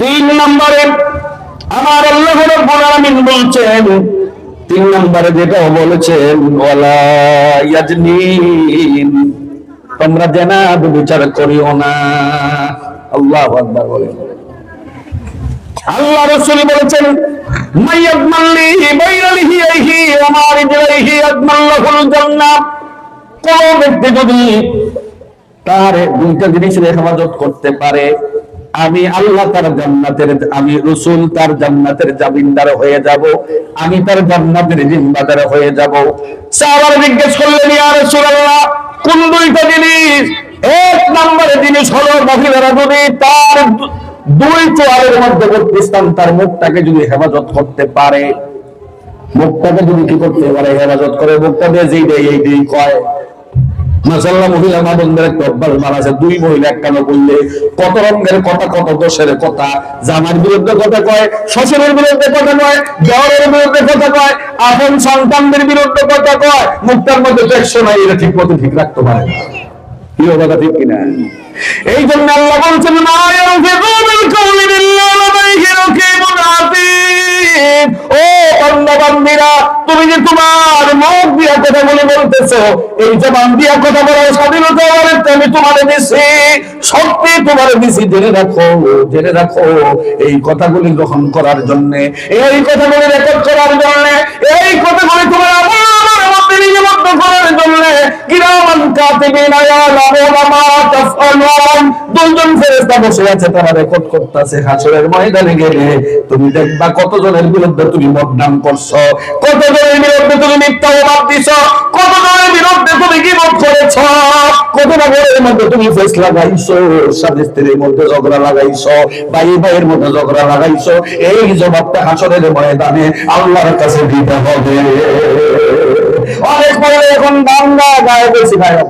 তিন নম্বরে আমার আল্লাহ আলামিন বলছেন, তিন নম্বরে যেটা বলেছেন তোমরা জানা বিচার করিও না। আল্লাহু আকবার বলেন। আল্লাহ রাসূল বলেছেন কোন ব্যক্তি যদি তার দুইটা জিনিসের হেফাজত করতে পারে আমি আল্লাহ তার জান্নাতের আমি রসুল তার জান্নাতের জামিনদার হয়ে যাব। আমি তার জান্নাতের জিম্মাদার হয়ে যাব। সাহাবারা জিজ্ঞেস করলেন, ইয়া রাসূলুল্লাহ, কোন দুইটা জিনিস? এক নম্বরে জিনিস হলো, মহিলারা যদি তার দুই চোয়ালের মধ্যবর্তী স্থান তার মুখটাকে যদি হেফাজত করতে পারে, মুখটাকে যদি কি করতে পারে, হেফাজত করে, মুখটা দিয়ে যেই দেয়, এই দিই কয়? মাসাল্লাহ মহিলা মা বন্ধের একটা অভ্যাস বানাছে দুই মহিলা একখানে বললে কত রঙের কথা, কত দোষের কথা, জামার বিরুদ্ধে কথা কয়, শ্বশুরের বিরুদ্ধে কথা কয় দেওয়ারের বিরুদ্ধে কথা কয়, আপন সন্তানদের বিরুদ্ধে কথা কয়, মুখটার মধ্যে টেকশো নাই, এটা ঠিক মতো ঠিক রাখতে পারে কি কথা, ঠিক কিনা? এই জন্য আল্লাহ বলছেন, মা ইয়ানফিকু বিল কওলি ও বান্দা বান্দিরা মুখ দিয়া কথা বলে বলতেছো এই জবান কথা বলার স্বাধীনতা আমি তোমারে দিছি, সত্যি তোমারে দিছি, জেনে রাখো জেনে রাখো, এই কথাগুলি গ্রহণ করার জন্য, এই কথাগুলি রেকর্ড করার জন্য, এই কথাগুলি তোমার কাতিবিন তুমি দেখবা কতজনের বিরুদ্ধে তুমি বদনাম করছ, কতজনের বিরুদ্ধে তুমি মিথ্যা অপবাদ দিছো, কতজনের বিরুদ্ধে তুমি গীবত করেছ কত নগরের মধ্যে তুমি ফেস লাগাইছো, স্বামী স্ত্রীর মধ্যে ঝগড়া লাগাইছো, ভাই ভাইয়ের মধ্যে ঝগড়া লাগাইছো, এই জবাবটা হাসরের ময়দানে আল্লাহর কাছে দিতে হবে অনেক পরে এখন বাংলা গায়ে বেশি? গায়ক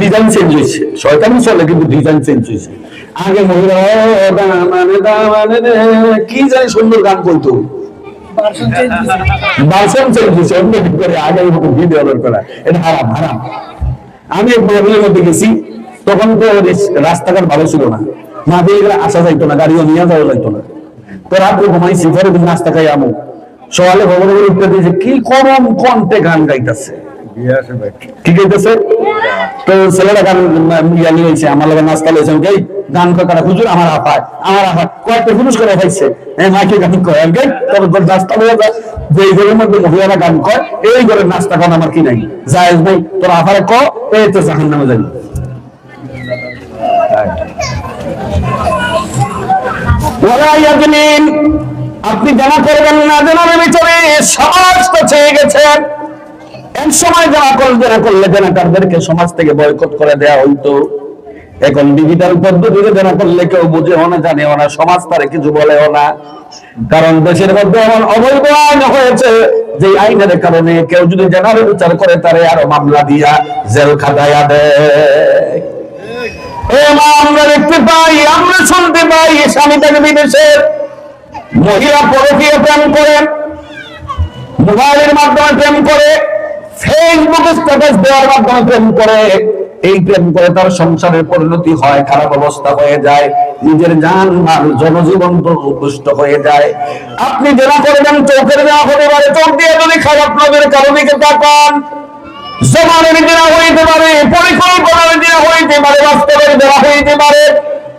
ডিজাইন চেঞ্জ হয়েছে? শয়তানি চলে কিন্তু ডিজাইন চেঞ্জ হয়েছে। আগে মহিলা কি জানি সুন্দর গান বলতো? বাসন চেঞ্জ হয়েছে। অন্য কি করে আগে ভিডিও অর্ডার করা। এটা হারাম হারাম। আমি এক মাহফিলের মধ্যে গেছি তখন তো রাস্তাঘাট ভালো ছিল না। গেলে আসা যাইতো না গাড়িও নিয়ে যাওয়া যাইতো না। তো রাত্রে ঘুমাইছি ঘরে নাস্তা খাই আমু। সকালে খবর খবর উঠতে দিয়েছে কি করম কণ্ঠে গান গাইতেছে। কি গাইতেছে তো আমার নাস্তা গান হুজুর, আমার আমার কয়েকটা পুরুষ করে হ্যাঁ মাকে গান তবে নাস্তা ঘরের মধ্যে মহিলারা গান এই ঘরের নাস্তা আমার কি নাই? জায়েজ তোর আপারে ক এই তো যাবি। আপনি জানা করবেন না, জানার ভিতরে সমাজ তো গেছেন এক সময় যারা কল যারা করলে জেনাকারদেরকে সমাজ থেকে বয়কট করে দেয়া হইতো? এখন ডিজিটাল পদ্ধতিতে যারা করলে কেউ বুঝেও না, জানেও না, সমাজ তারে কিছু বলেও না। কারণ দেশের মধ্যে এমন অবৈধ আইন হয়েছে যে আইনের কারণে কেউ যদি জেনারেল বিচার করে তারে আরও মামলা দিয়া জেল খাটাইয়া দেয়। আমরা দেখতে পাই, আমরা শুনতে পাই, স্বামী তাকে বিদেশের মহিলা পরকীয় প্রেম করেন মোবাইলের মাধ্যমে প্রেম করে ফেসবুকে স্ট্যাটাস দেওয়ার মাধ্যমে প্রেম করে, এই প্রেম করে তার সংসারের পরিণতি হয়, খারাপ অবস্থা হয়ে যায়, নিজের জান মাল জনজীবন দুষ্ট হয়ে যায়। আপনি যারা করবেন চোখের দেওয়া হতে পারে, চোখ দিয়ে যদি খারাপ নজর কারণে তাকান? জমানের দেওয়া হইতে পারে পরিকল্পনার দেওয়া হইতে পারে, বাস্তবের দেওয়া হইতে পারে।